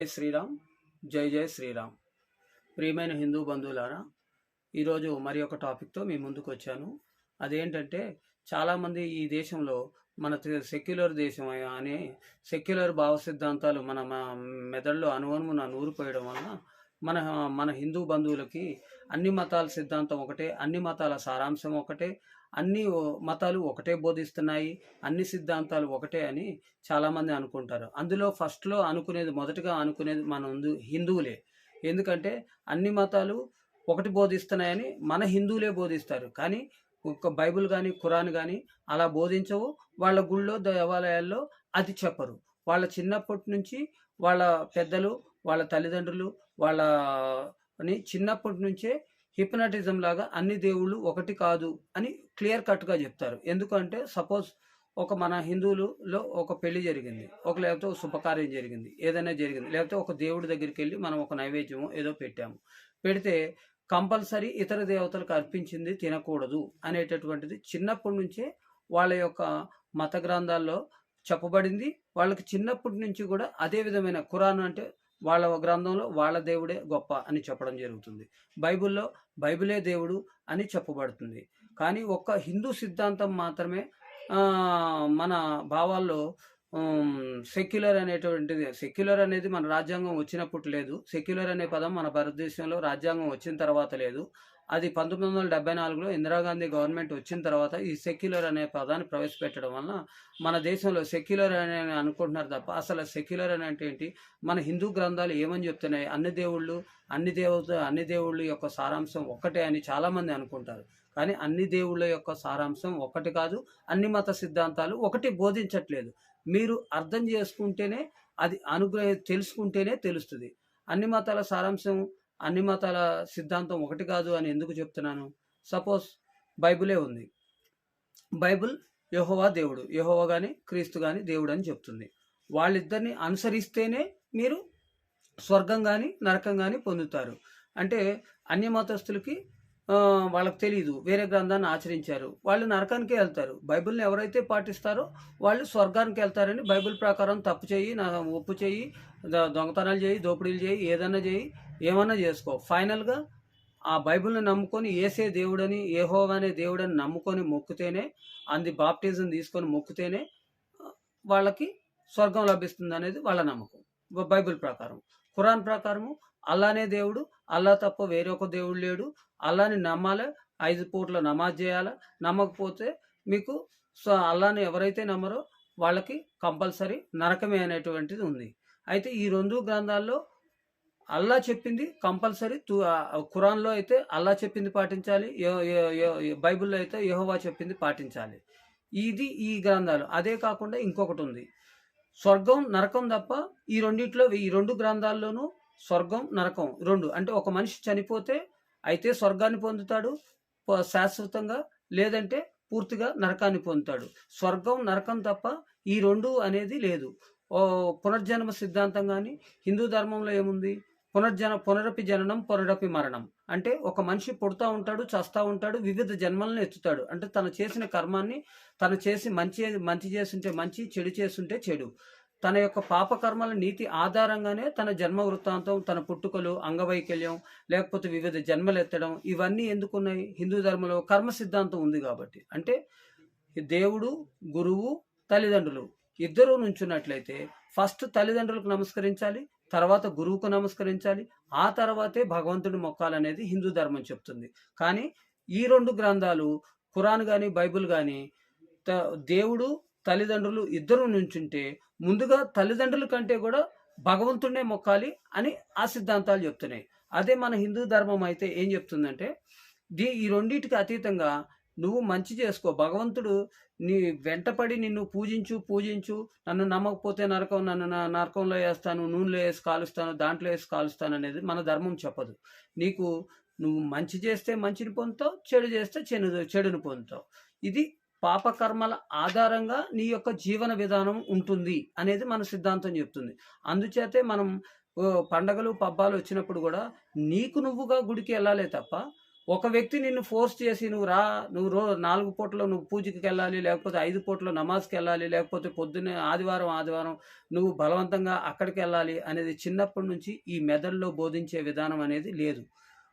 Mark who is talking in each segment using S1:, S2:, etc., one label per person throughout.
S1: జై శ్రీరామ్ జై జై శ్రీరామ్. ప్రియమైన హిందూ బంధువులారా ఈరోజు మరి ఒక టాపిక్తో మీ ముందుకు వచ్చాను. అదేంటంటే చాలామంది ఈ దేశంలో మన సెక్యులర్ దేశం అనే సెక్యులర్ భావ సిద్ధాంతాలు మన మెదడులో అనువనుమున నూరిపోయడం వలన మన మన హిందూ బంధువులకి అన్ని మతాల సిద్ధాంతం ఒకటే అన్ని మతాల సారాంశం ఒకటే అన్ని మతాలు ఒకటే బోధిస్తున్నాయి అన్ని సిద్ధాంతాలు ఒకటే అని చాలామంది అనుకుంటారు. అందులో ఫస్ట్లో అనుకునేది మొదటగా అనుకునేది మన హిందువులే. ఎందుకంటే అన్ని మతాలు ఒకటి బోధిస్తున్నాయని మన హిందువులే బోధిస్తారు. కానీ ఒక బైబిల్ కానీ ఖురాన్ కానీ అలా బోధించవు. వాళ్ళ గుళ్ళో దేవాలయాల్లో అది చెప్పరు. వాళ్ళ చిన్నప్పటి నుంచి వాళ్ళ పెద్దలు వాళ్ళ తల్లిదండ్రులు వాళ్ళ అని చిన్నప్పటి నుంచే హిప్నటిజం లాగా అన్ని దేవుళ్ళు ఒకటి కాదు అని క్లియర్ కట్గా చెప్తారు. ఎందుకంటే సపోజ్ ఒక మన హిందువులలో ఒక పెళ్ళి జరిగింది ఒక లేకపోతే ఒక శుభకార్యం జరిగింది ఏదైనా జరిగింది లేకపోతే ఒక దేవుడి దగ్గరికి వెళ్ళి మనం ఒక నైవేద్యం ఏదో పెట్టాము. పెడితే కంపల్సరీ ఇతర దేవతలకు అర్పించింది తినకూడదు అనేటటువంటిది చిన్నప్పటి నుంచే వాళ్ళ యొక్క మత గ్రంథాల్లో చెప్పబడింది. వాళ్ళకి చిన్నప్పటి నుంచి కూడా అదే విధమైన ఖురాన్ అంటే వాళ్ళ గ్రంథంలో వాళ్ళ దేవుడే గొప్ప అని చెప్పడం జరుగుతుంది. బైబిల్లో బైబిలే దేవుడు అని చెప్పబడుతుంది. కానీ ఒక్క హిందూ సిద్ధాంతం మాత్రమే మన భావాల్లో సెక్యులర్ అనేటువంటిది సెక్యులర్ అనేది మన రాజ్యాంగం వచ్చినప్పుడు లేదు. సెక్యులర్ అనే పదం మన భారతదేశంలో రాజ్యాంగం వచ్చిన తర్వాత లేదు. అది పంతొమ్మిది వందల డెబ్బై నాలుగులో ఇందిరాగాంధీ గవర్నమెంట్ వచ్చిన తర్వాత ఈ సెక్యులర్ అనే పదాన్ని ప్రవేశపెట్టడం వలన మన దేశంలో సెక్యులర్ అని అనుకుంటున్నారు తప్ప అసలు సెక్యులర్ అని అంటే ఏంటి? మన హిందూ గ్రంథాలు ఏమని చెప్తున్నాయి? అన్ని దేవుళ్ళు అన్ని దేవత అన్ని దేవుళ్ళ యొక్క సారాంశం ఒక్కటే అని చాలామంది అనుకుంటారు. కానీ అన్ని దేవుళ్ళ యొక్క సారాంశం ఒకటి కాదు అన్ని మత సిద్ధాంతాలు ఒకటి బోధించట్లేదు. మీరు అర్థం చేసుకుంటేనే అది అనుగ్రహ తెలుసుకుంటేనే తెలుస్తుంది. అన్ని మతాల సారాంశం అన్ని మతాల సిద్ధాంతం ఒకటి కాదు అని ఎందుకు చెప్తున్నాను? సపోజ్ బైబిలే ఉంది. బైబిల్ యహోవా దేవుడు యహోవా కానీ క్రీస్తు కానీ దేవుడు అని చెప్తుంది. వాళ్ళిద్దరిని అనుసరిస్తేనే మీరు స్వర్గం కానీ నరకం కానీ పొందుతారు. అంటే అన్య మతస్థులకి వాళ్ళకి తెలియదు వేరే గ్రంథాన్ని ఆచరించారు. వాళ్ళు నరకానికి వెళ్తారు. బైబిల్ని ఎవరైతే పాటిస్తారో వాళ్ళు స్వర్గానికి వెళ్తారని బైబిల్ ప్రకారం తప్పు చేయి నా ఒప్పు చేయి దొంగతనాలు చేయి దోపిడీలు చేయి ఏదన్నా చేయి ఏమన్నా చేసుకో. ఫైనల్గా ఆ బైబిల్ని నమ్ముకొని ఏసే దేవుడని ఏహోవా అనే దేవుడని నమ్ముకొని మొక్కితేనే అంది బాప్టిజం తీసుకొని మొక్కితేనే వాళ్ళకి స్వర్గం లభిస్తుంది అనేది వాళ్ళ నమ్మకం. బైబిల్ ప్రకారం. ఖురాన్ ప్రకారము అల్లానే దేవుడు అల్లా తప్ప వేరొక దేవుడు లేడు. అల్లాని నమ్మాలి? ఐదు పూట్ల నమాజ్ చేయాలి? నమ్మకపోతే మీకు సో అల్లాని ఎవరైతే నమ్మరో వాళ్ళకి కంపల్సరీ నరకమే అనేటువంటిది ఉంది. అయితే ఈ రెండు గ్రంథాల్లో అల్లా చెప్పింది కంపల్సరీ తు ఖురాన్లో అయితే అల్లా చెప్పింది పాటించాలి బైబిల్లో అయితే యహోవా చెప్పింది పాటించాలి. ఇది ఈ గ్రంథాలు. అదే కాకుండా ఇంకొకటి ఉంది. స్వర్గం నరకం తప్ప ఈ రెండిట్లో ఈ రెండు గ్రంథాల్లోనూ స్వర్గం నరకం రెండు. అంటే ఒక మనిషి చనిపోతే అయితే స్వర్గాన్ని పొందుతాడు ప- శాశ్వతంగా లేదంటే పూర్తిగా నరకాన్ని పొందుతాడు. స్వర్గం నరకం తప్ప ఈ రెండు అనేది లేదు. పునర్జన్మ సిద్ధాంతం కానీ హిందూ ధర్మంలో ఏముంది? పునర్జన పునరపి జననం పునరపి మరణం. అంటే ఒక మనిషి పుడతా ఉంటాడు చస్తా ఉంటాడు వివిధ జన్మలను ఎత్తుతాడు. అంటే తను చేసిన కర్మాన్ని తను చేసి మంచి మంచి చేస్తుంటే మంచి చెడు చేస్తుంటే చెడు. తన యొక్క పాపకర్మల నీతి ఆధారంగానే తన జన్మ వృత్తాంతం తన పుట్టుకలు అంగవైకల్యం లేకపోతే వివిధ జన్మలు ఎత్తడం ఇవన్నీ ఎందుకున్నాయి? హిందూ ధర్మంలో కర్మ సిద్ధాంతం ఉంది కాబట్టి. అంటే దేవుడు గురువు తల్లిదండ్రులు. ఇద్దరూ నుంచున్నట్లయితే ఫస్ట్ తల్లిదండ్రులకు నమస్కరించాలి తర్వాత గురువుకు నమస్కరించాలి ఆ తర్వాతే భగవంతుడి మొక్కాలనేది హిందూ ధర్మం చెప్తుంది. కానీ ఈ రెండు గ్రంథాలు ఖురాన్ కానీ బైబిల్ కానీ దేవుడు తల్లిదండ్రులు ఇద్దరు నుంచుంటే ముందుగా తల్లిదండ్రుల కంటే కూడా భగవంతుడే మొక్కాలి అని ఆ సిద్ధాంతాలు చెప్తున్నాయి. అదే మన హిందూ ధర్మం అయితే ఏం చెప్తుందంటే దీ ఈ రెండింటికి అతీతంగా నువ్వు మంచి చేసుకో భగవంతుడు నీ వెంటపడి నిన్ను పూజించు పూజించు. నన్ను నమ్మకపోతే నరకం నన్ను నా- నరకంలో వేస్తాను నూనెలో వేసి కాలుస్తాను దాంట్లో వేసి కాలుస్తాను అనేది మన ధర్మం చెప్పదు. నీకు నువ్వు మంచి చేస్తే మంచిని పొందుతావు చెడు చేస్తే చెడు చెడుని పొందుతావు. ఇది పాపకర్మల ఆధారంగా నీ యొక్క జీవన విధానం ఉంటుంది అనేది మన సిద్ధాంతం చెప్తుంది. అందుచేతే మనం పండగలు పబ్బాలు వచ్చినప్పుడు కూడా నీకు నువ్వుగా గుడికి వెళ్ళాలే తప్ప ఒక వ్యక్తి నిన్ను ఫోర్స్ చేసి నువ్వు రా నువ్వు రో నాలుగు పూటలో నువ్వు పూజకి వెళ్ళాలి లేకపోతే ఐదు పూటలో నమాజ్కి వెళ్ళాలి లేకపోతే పొద్దున్నే ఆదివారం ఆదివారం నువ్వు బలవంతంగా అక్కడికి వెళ్ళాలి అనేది చిన్నప్పటి నుంచి ఈ మెదడులో బోధించే విధానం అనేది లేదు.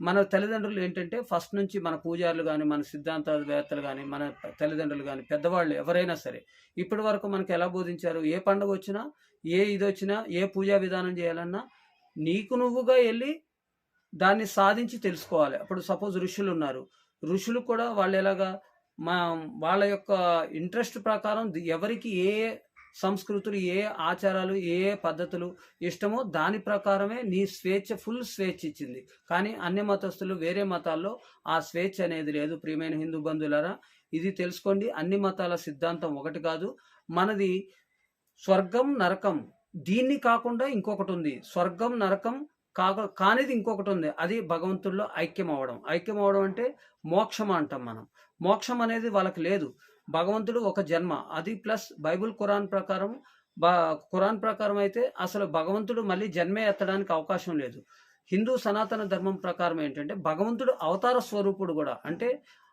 S1: మన తల్లిదండ్రులు ఏంటంటే ఫస్ట్ నుంచి మన పూజారులు కానీ మన సిద్ధాంతవేత్తలు కానీ మన తల్లిదండ్రులు కానీ పెద్దవాళ్ళు ఎవరైనా సరే ఇప్పటి వరకు మనకు ఎలా బోధించారు? ఏ పండుగ వచ్చినా ఏ ఇది వచ్చినా ఏ పూజా విధానం చేయాలన్నా నీకు నువ్వుగా వెళ్ళి దాన్ని సాధించి తెలుసుకోవాలి. అప్పుడు సపోజ్ ఋషులు ఉన్నారు. ఋషులు కూడా వాళ్ళు ఎలాగా మా వాళ్ళ యొక్క ఇంట్రెస్ట్ ప్రకారం ఎవరికి ఏ సంస్కృతులు ఏ ఆచారాలు ఏ ఏ పద్ధతులు ఇష్టమో దాని ప్రకారమే నీ స్వేచ్ఛ ఫుల్ స్వేచ్ఛ ఇచ్చింది. కానీ అన్య మతస్థులు వేరే మతాల్లో ఆ స్వేచ్ఛ అనేది లేదు. ప్రియమైన హిందూ బంధువులరా ఇది తెలుసుకోండి. అన్ని మతాల సిద్ధాంతం ఒకటి కాదు. మనది స్వర్గం నరకం దీన్ని కాకుండా ఇంకొకటి ఉంది. స్వర్గం నరకం కాక కానిది ఇంకొకటి ఉంది. అది భగవంతుల్లో ఐక్యం అవ్వడం ఐక్యం అవ్వడం అంటే మోక్షం అంటాం మనం. మోక్షం అనేది వాళ్ళకి లేదు. భగవంతుడు ఒక జన్మ. అది ప్లస్ బైబుల్ ఖురాన్ ప్రకారం బా ఖురాన్ ప్రకారం అయితే అసలు భగవంతుడు మళ్ళీ జన్మే ఎత్తడానికి అవకాశం లేదు. హిందూ సనాతన ధర్మం ప్రకారం ఏంటంటే భగవంతుడు అవతార స్వరూపుడు కూడా. అంటే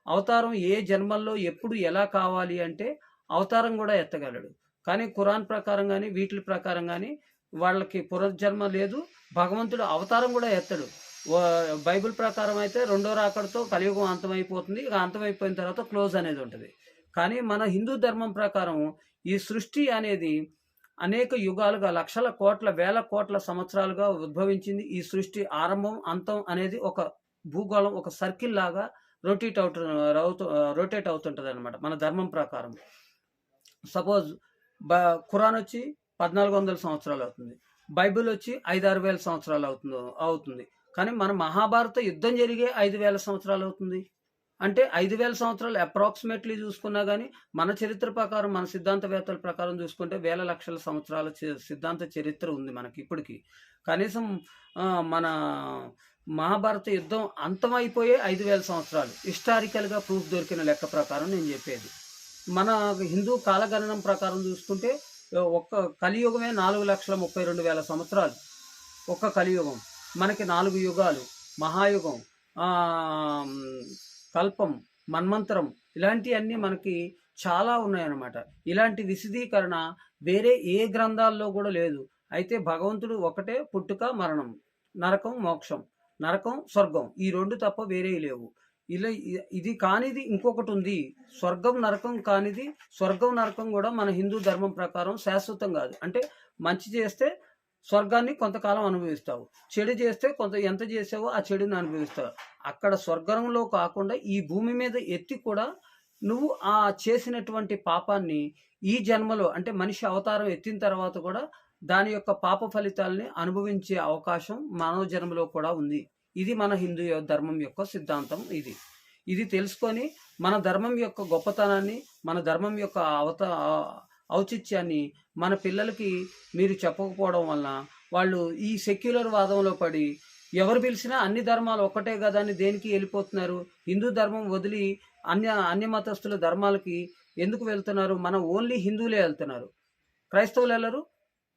S1: అవతారం ఏ జన్మల్లో ఎప్పుడు ఎలా కావాలి అంటే అవతారం కూడా ఎత్తగలడు. కానీ ఖురాన్ ప్రకారం కానీ వీటి ప్రకారం కానీ వాళ్ళకి పునర్జన్మ లేదు. భగవంతుడు అవతారం కూడా ఎత్తడు. బైబిల్ ప్రకారం అయితే రెండో రాకడతో కలియుగం అంతమైపోతుంది. ఇక అంతమైపోయిన తర్వాత క్లోజ్ అనేది ఉంటుంది. కానీ మన హిందూ ధర్మం ప్రకారం ఈ సృష్టి అనేది అనేక యుగాలుగా లక్షల కోట్ల వేల కోట్ల సంవత్సరాలుగా ఉద్భవించింది. ఈ సృష్టి ఆరంభం అంతం అనేది ఒక భూగోళం ఒక సర్కిల్ లాగా రొటేట్ అవుతు రొటేట్ అవుతుంటుంది అనమాట మన ధర్మం ప్రకారం. సపోజ్ బ ఖురాన్ వచ్చి పద్నాలుగు వందల సంవత్సరాలు అవుతుంది. బైబిల్ వచ్చి ఐదు ఆరు వేల సంవత్సరాలు అవుతుంది అవుతుంది. కానీ మన మహాభారత యుద్ధం జరిగే ఐదు వేల సంవత్సరాలు అవుతుంది. అంటే ఐదు వేల సంవత్సరాలు అప్రాక్సిమేట్లీ చూసుకున్నా కానీ మన చరిత్ర ప్రకారం మన సిద్ధాంతవేత్తల ప్రకారం చూసుకుంటే వేల లక్షల సంవత్సరాల సిద్ధాంత చరిత్ర ఉంది మనకి ఇప్పటికీ. కనీసం మన మహాభారత యుద్ధం అంతమైపోయే ఐదు వేల సంవత్సరాలు. హిస్టారికల్గా ప్రూఫ్ దొరికిన లెక్క ప్రకారం నేను చెప్పేది. మన హిందూ కాలగణనం ప్రకారం చూసుకుంటే ఒక్క కలియుగమే నాలుగు లక్షల ముప్పై రెండు వేల సంవత్సరాలు. ఒక్క కలియుగం. మనకి నాలుగు యుగాలు. మహాయుగం కల్పం మన్మంతరం ఇలాంటివన్నీ మనకి చాలా ఉన్నాయన్నమాట. ఇలాంటి విశదీకరణ వేరే ఏ గ్రంథాల్లో కూడా లేదు. అయితే భగవంతుడు ఒకటే పుట్టుక మరణం నరకం మోక్షం నరకం స్వర్గం ఈ రెండు తప్ప వేరే లేవు. ఇలా ఇది కానిది ఇంకొకటి ఉంది. స్వర్గం నరకం కానిది స్వర్గం నరకం కూడా మన హిందూ ధర్మం ప్రకారం శాశ్వతం కాదు. అంటే మంచి చేస్తే స్వర్గాన్ని కొంతకాలం అనుభవిస్తావు. చెడు చేస్తే కొంత ఎంత చేసావో ఆ చెడుని అనుభవిస్తావు. అక్కడ స్వర్గంలో కాకుండా ఈ భూమి మీద ఎత్తి కూడా నువ్వు ఆ చేసినటువంటి పాపాన్ని ఈ జన్మలో అంటే మనిషి అవతారం ఎత్తిన తర్వాత కూడా దాని యొక్క పాప ఫలితాలని అనుభవించే అవకాశం మానవ జన్మలో కూడా ఉంది. ఇది మన హిందూ ధర్మం యొక్క సిద్ధాంతం ఇది. ఇది తెలుసుకొని మన ధర్మం యొక్క గొప్పతనాన్ని మన ధర్మం యొక్క అవత ఔచిత్యాన్ని మన పిల్లలకి మీరు చెప్పకపోవడం వలన వాళ్ళు ఈ సెక్యులర్ వాదంలో పడి ఎవరు పిలిచినా అన్ని ధర్మాలు ఒక్కటే కదా అని దేనికి వెళ్ళిపోతున్నారు? హిందూ ధర్మం వదిలి అన్య అన్య మతస్థుల ధర్మాలకి ఎందుకు వెళ్తున్నారు? మన ఓన్లీ హిందువులే వెళ్తున్నారు. క్రైస్తవులు వెళ్ళరు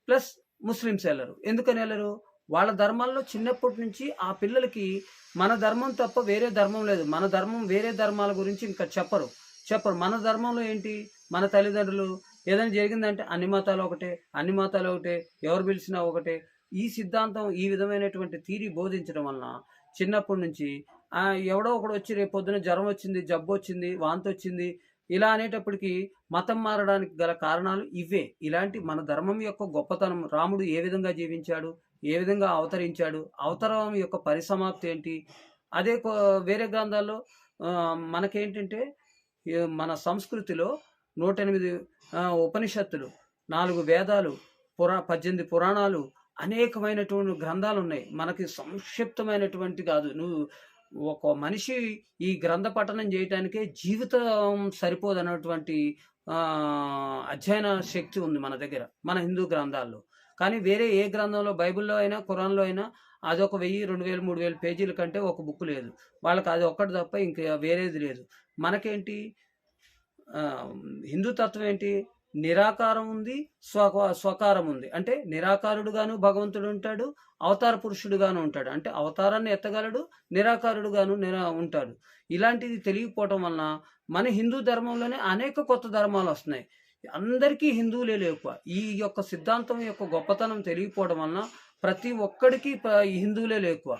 S1: ప్లస్ ముస్లిమ్స్ వెళ్ళరు. ఎందుకని వెళ్ళరు? వాళ్ళ ధర్మాల్లో చిన్నప్పటి నుంచి ఆ పిల్లలకి మన ధర్మం తప్ప వేరే ధర్మం లేదు. మన ధర్మం వేరే ధర్మాల గురించి ఇంకా చెప్పరు. చెప్పరు. మన ధర్మంలో ఏంటి? మన తల్లిదండ్రులు ఏదైనా జరిగిందంటే అన్ని మతాలు ఒకటే అన్ని మతాలు ఒకటే ఎవరు పిలిచినా ఒకటే. ఈ సిద్ధాంతం ఈ విధమైనటువంటి తీరి బోధించడం వలన చిన్నప్పటి నుంచి ఎవడో ఒకడు వచ్చి రేపు పొద్దున జ్వరం వచ్చింది జబ్బు వచ్చింది వాంతి వచ్చింది ఇలా అనేటప్పటికి మతం మారడానికి గల కారణాలు ఇవే. ఇలాంటి మన ధర్మం యొక్క గొప్పతనం రాముడు ఏ విధంగా జీవించాడు? ఏ విధంగా అవతరించాడు? అవతారం యొక్క పరిసమాప్తి ఏంటి? అదే కో- వేరే గ్రంథాల్లో మనకేంటంటే మన సంస్కృతిలో నూట ఎనిమిది ఉపనిషత్తులు నాలుగు వేదాలు పురా పద్దెనిమిది పురాణాలు అనేకమైనటువంటి గ్రంథాలు ఉన్నాయి. మనకి సంక్షిప్తమైనటువంటి కాదు. నువ్వు ఒక మనిషి ఈ గ్రంథ పఠనం చేయటానికే జీవితం సరిపోదన్నటువంటి అన్నటువంటి అధ్యయన శక్తి ఉంది మన దగ్గర మన హిందూ గ్రంథాల్లో. కానీ వేరే ఏ గ్రంథంలో బైబిల్లో అయినా ఖురాన్లో అయినా అదొక వెయ్యి రెండు వేలు మూడు వేలు పేజీల కంటే ఒక బుక్ లేదు. వాళ్ళకి అది ఒక్కటి తప్ప ఇంకా వేరేది లేదు. మనకేంటి? హిందూ తత్వం ఏంటి? నిరాకారం ఉంది స్వ స్వకారం ఉంది. అంటే నిరాకారుడుగాను భగవంతుడు ఉంటాడు అవతార పురుషుడుగాను ఉంటాడు. అంటే అవతారాన్ని ఎత్తగలడు నిరాకారుడుగాను నిరా ఉంటాడు. ఇలాంటిది తెలియకపోవటం వలన మన హిందూ ధర్మంలోనే అనేక కొత్త ధర్మాలు వస్తున్నాయి. అందరికీ హిందువులే ఎక్కువ. ఈ యొక్క సిద్ధాంతం యొక్క గొప్పతనం తెలియకపోవడం వలన ప్రతి ఒక్కడికి ఈ హిందువులే లేకువ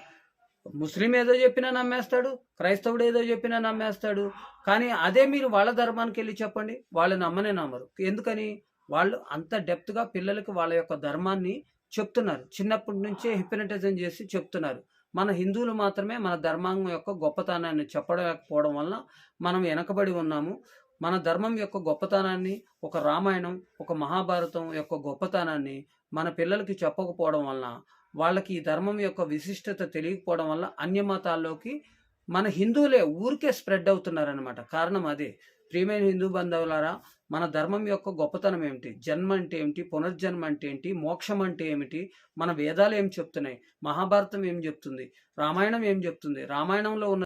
S1: ముస్లిం ఏదో చెప్పినా నమ్మేస్తాడు క్రైస్తవుడు ఏదో చెప్పినా నమ్మేస్తాడు. కానీ అదే మీరు వాళ్ళ ధర్మానికి వెళ్ళి చెప్పండి వాళ్ళు నమ్మనే నమ్మరు. ఎందుకని? వాళ్ళు అంత డెప్త్గా పిల్లలకు వాళ్ళ యొక్క ధర్మాన్ని చెప్తున్నారు. చిన్నప్పటి నుంచే హిప్నటైజం చేసి చెప్తున్నారు. మన హిందువులు మాత్రమే మన ధర్మాంగం యొక్క గొప్పతనాన్ని చెప్పలేకపోవడం వలన మనం వెనకబడి ఉన్నాము. మన ధర్మం యొక్క గొప్పతనాన్ని ఒక రామాయణం ఒక మహాభారతం యొక్క గొప్పతనాన్ని మన పిల్లలకి చెప్పకపోవడం వలన వాళ్ళకి ఈ ధర్మం యొక్క విశిష్టత తెలియకపోవడం వల్ల అన్యమతాల్లోకి మన హిందువులే ఊరికే స్ప్రెడ్ అవుతున్నారనమాట కారణం అదే. ప్రియమైన హిందూ బంధువులారా మన ధర్మం యొక్క గొప్పతనం ఏమిటి? జన్మ అంటే ఏమిటి? పునర్జన్మ అంటే ఏంటి? మోక్షం అంటే ఏమిటి? మన వేదాలు ఏం చెప్తున్నాయి? మహాభారతం ఏం చెప్తుంది? రామాయణం ఏం చెప్తుంది? రామాయణంలో ఉన్న